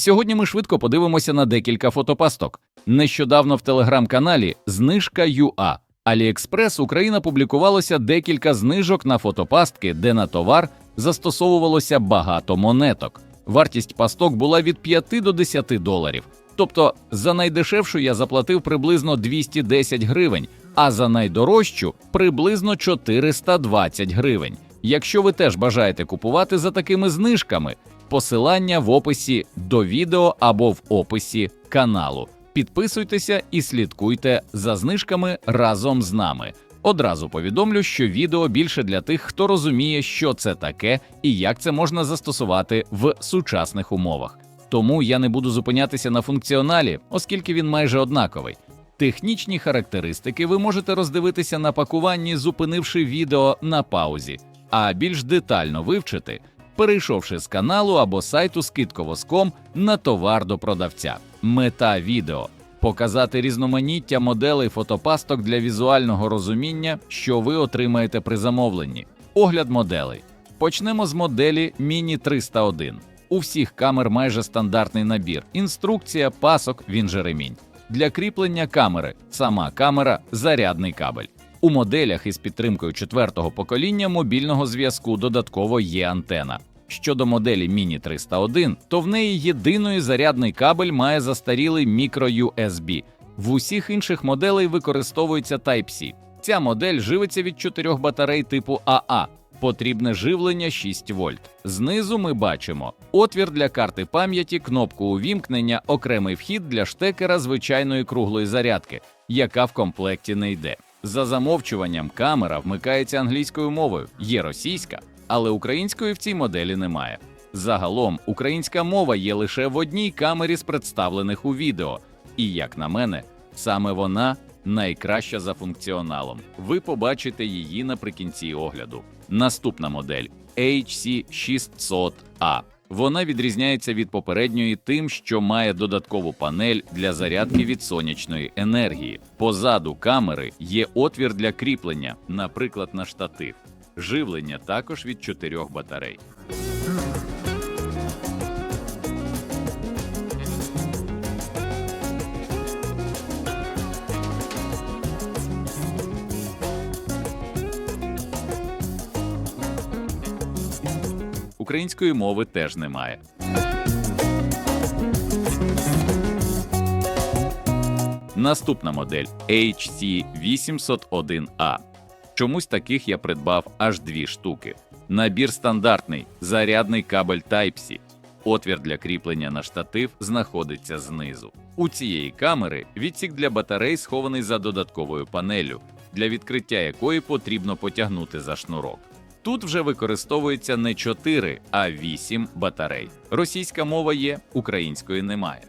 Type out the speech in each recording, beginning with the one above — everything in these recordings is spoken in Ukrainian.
Сьогодні ми швидко подивимося на декілька фотопасток. Нещодавно в телеграм-каналі Знижка ЮА AliExpress Україна публікувалося декілька знижок на фотопастки, де на товар застосовувалося багато монеток. Вартість пасток була від 5 до 10 доларів. Тобто за найдешевшу я заплатив приблизно 210 гривень, а за найдорожчу приблизно 420 гривень. Якщо ви теж бажаєте купувати за такими знижками, посилання в описі до відео або в описі каналу. Підписуйтеся і слідкуйте за знижками разом з нами. Одразу повідомлю, що відео більше для тих, хто розуміє, що це таке і як це можна застосувати в сучасних умовах. Тому я не буду зупинятися на функціоналі, оскільки він майже однаковий. Технічні характеристики ви можете роздивитися на пакуванні, зупинивши відео на паузі, а більш детально вивчити, перейшовши з каналу або сайту скидковоском на товар до продавця. Мета відео показати різноманіття моделей фотопасток для візуального розуміння, що ви отримаєте при замовленні. Огляд моделей. Почнемо з моделі Mini 301. У всіх камер майже стандартний набір. Інструкція, пасок, він же ремінь. Для кріплення камери, сама камера, зарядний кабель. У моделях із підтримкою четвертого покоління мобільного зв'язку додатково є антена. Щодо моделі Mini 301, то в неї єдиний зарядний кабель має застарілий мікро-USB. В усіх інших моделей використовується Type-C. Ця модель живиться від чотирьох батарей типу АА. Потрібне живлення 6 вольт. Знизу ми бачимо отвір для карти пам'яті, кнопку увімкнення, окремий вхід для штекера звичайної круглої зарядки, яка в комплекті не йде. За замовчуванням камера вмикається англійською мовою, є російська, але української в цій моделі немає. Загалом українська мова є лише в одній камері з представлених у відео, і як на мене, саме вона найкраща за функціоналом. Ви побачите її наприкінці огляду. Наступна модель HC600A. Вона відрізняється від попередньої тим, що має додаткову панель для зарядки від сонячної енергії. Позаду камери є отвір для кріплення, наприклад, на штатив. Живлення також від чотирьох батарей. Української мови теж немає. Наступна модель HC801A. Чомусь таких я придбав аж дві штуки. Набір стандартний, зарядний кабель Type-C. Отвір для кріплення на штатив знаходиться знизу. У цієї камери відсік для батарей схований за додатковою панелю, для відкриття якої потрібно потягнути за шнурок. Тут вже використовується не 4, а 8 батарей. Російська мова є, української немає.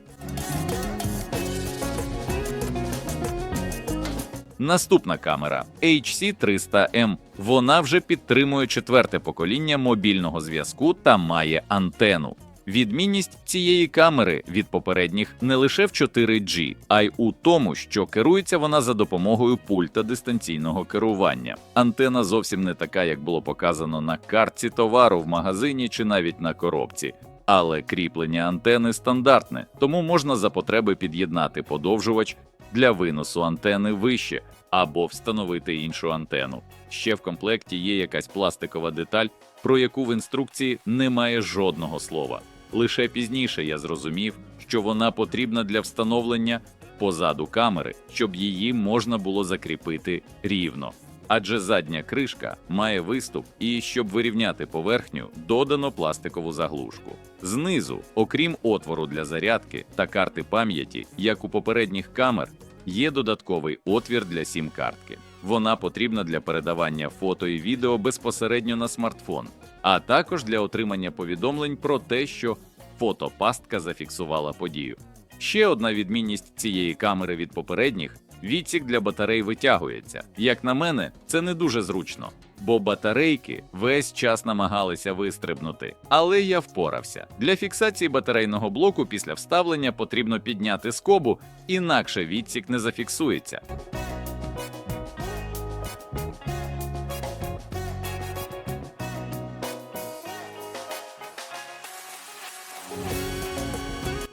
Наступна камера HC300M. Вона вже підтримує четверте покоління мобільного зв'язку та має антену. Відмінність цієї камери від попередніх не лише в 4G, а й у тому, що керується вона за допомогою пульта дистанційного керування. Антена зовсім не така, як було показано на картці товару в магазині чи навіть на коробці. Але кріплення антени стандартне, тому можна за потреби під'єднати подовжувач для виносу антени вище або встановити іншу антену. Ще в комплекті є якась пластикова деталь, про яку в інструкції немає жодного слова. Лише пізніше я зрозумів, що вона потрібна для встановлення позаду камери, щоб її можна було закріпити рівно. Адже задня кришка має виступ, і щоб вирівняти поверхню, додано пластикову заглушку. Знизу, окрім отвору для зарядки та карти пам'яті, як у попередніх камер, є додатковий отвір для сім-картки. Вона потрібна для передавання фото і відео безпосередньо на смартфон, а також для отримання повідомлень про те, що фотопастка зафіксувала подію. Ще одна відмінність цієї камери від попередніх відсік для батарей витягується. Як на мене, це не дуже зручно, бо батарейки весь час намагалися вистрибнути. Але я впорався. Для фіксації батарейного блоку після вставлення потрібно підняти скобу, інакше відсік не зафіксується.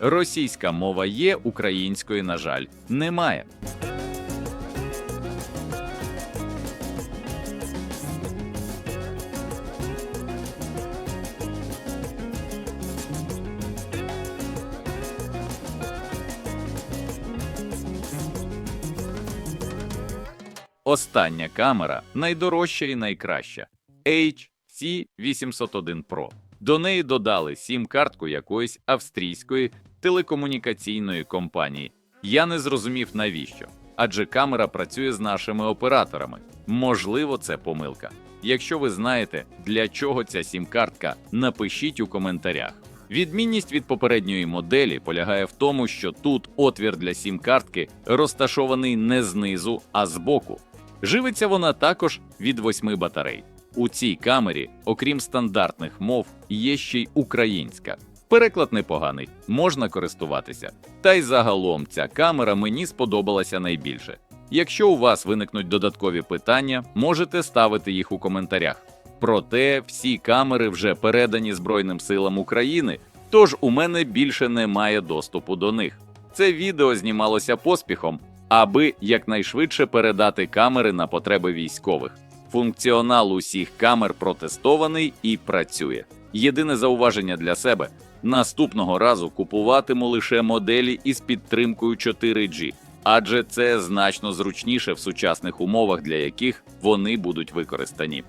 Російська мова є, української, на жаль, немає. Остання камера найдорожча і найкраща HC801 Pro. До неї додали сім-картку якоїсь австрійської телекомунікаційної компанії. Я не зрозумів навіщо, адже камера працює з нашими операторами. Можливо, це помилка. Якщо ви знаєте, для чого ця сім-картка, напишіть у коментарях. Відмінність від попередньої моделі полягає в тому, що тут отвір для сім-картки розташований не знизу, а збоку. Живиться вона також від восьми батарей. У цій камері, окрім стандартних мов, є ще й українська. Переклад непоганий, можна користуватися. Та й загалом ця камера мені сподобалася найбільше. Якщо у вас виникнуть додаткові питання, можете ставити їх у коментарях. Проте всі камери вже передані Збройним силам України, тож у мене більше немає доступу до них. Це відео знімалося поспіхом, аби якнайшвидше передати камери на потреби військових. Функціонал усіх камер протестований і працює. Єдине зауваження для себе: наступного разу купуватиму лише моделі із підтримкою 4G, адже це значно зручніше в сучасних умовах, для яких вони будуть використані.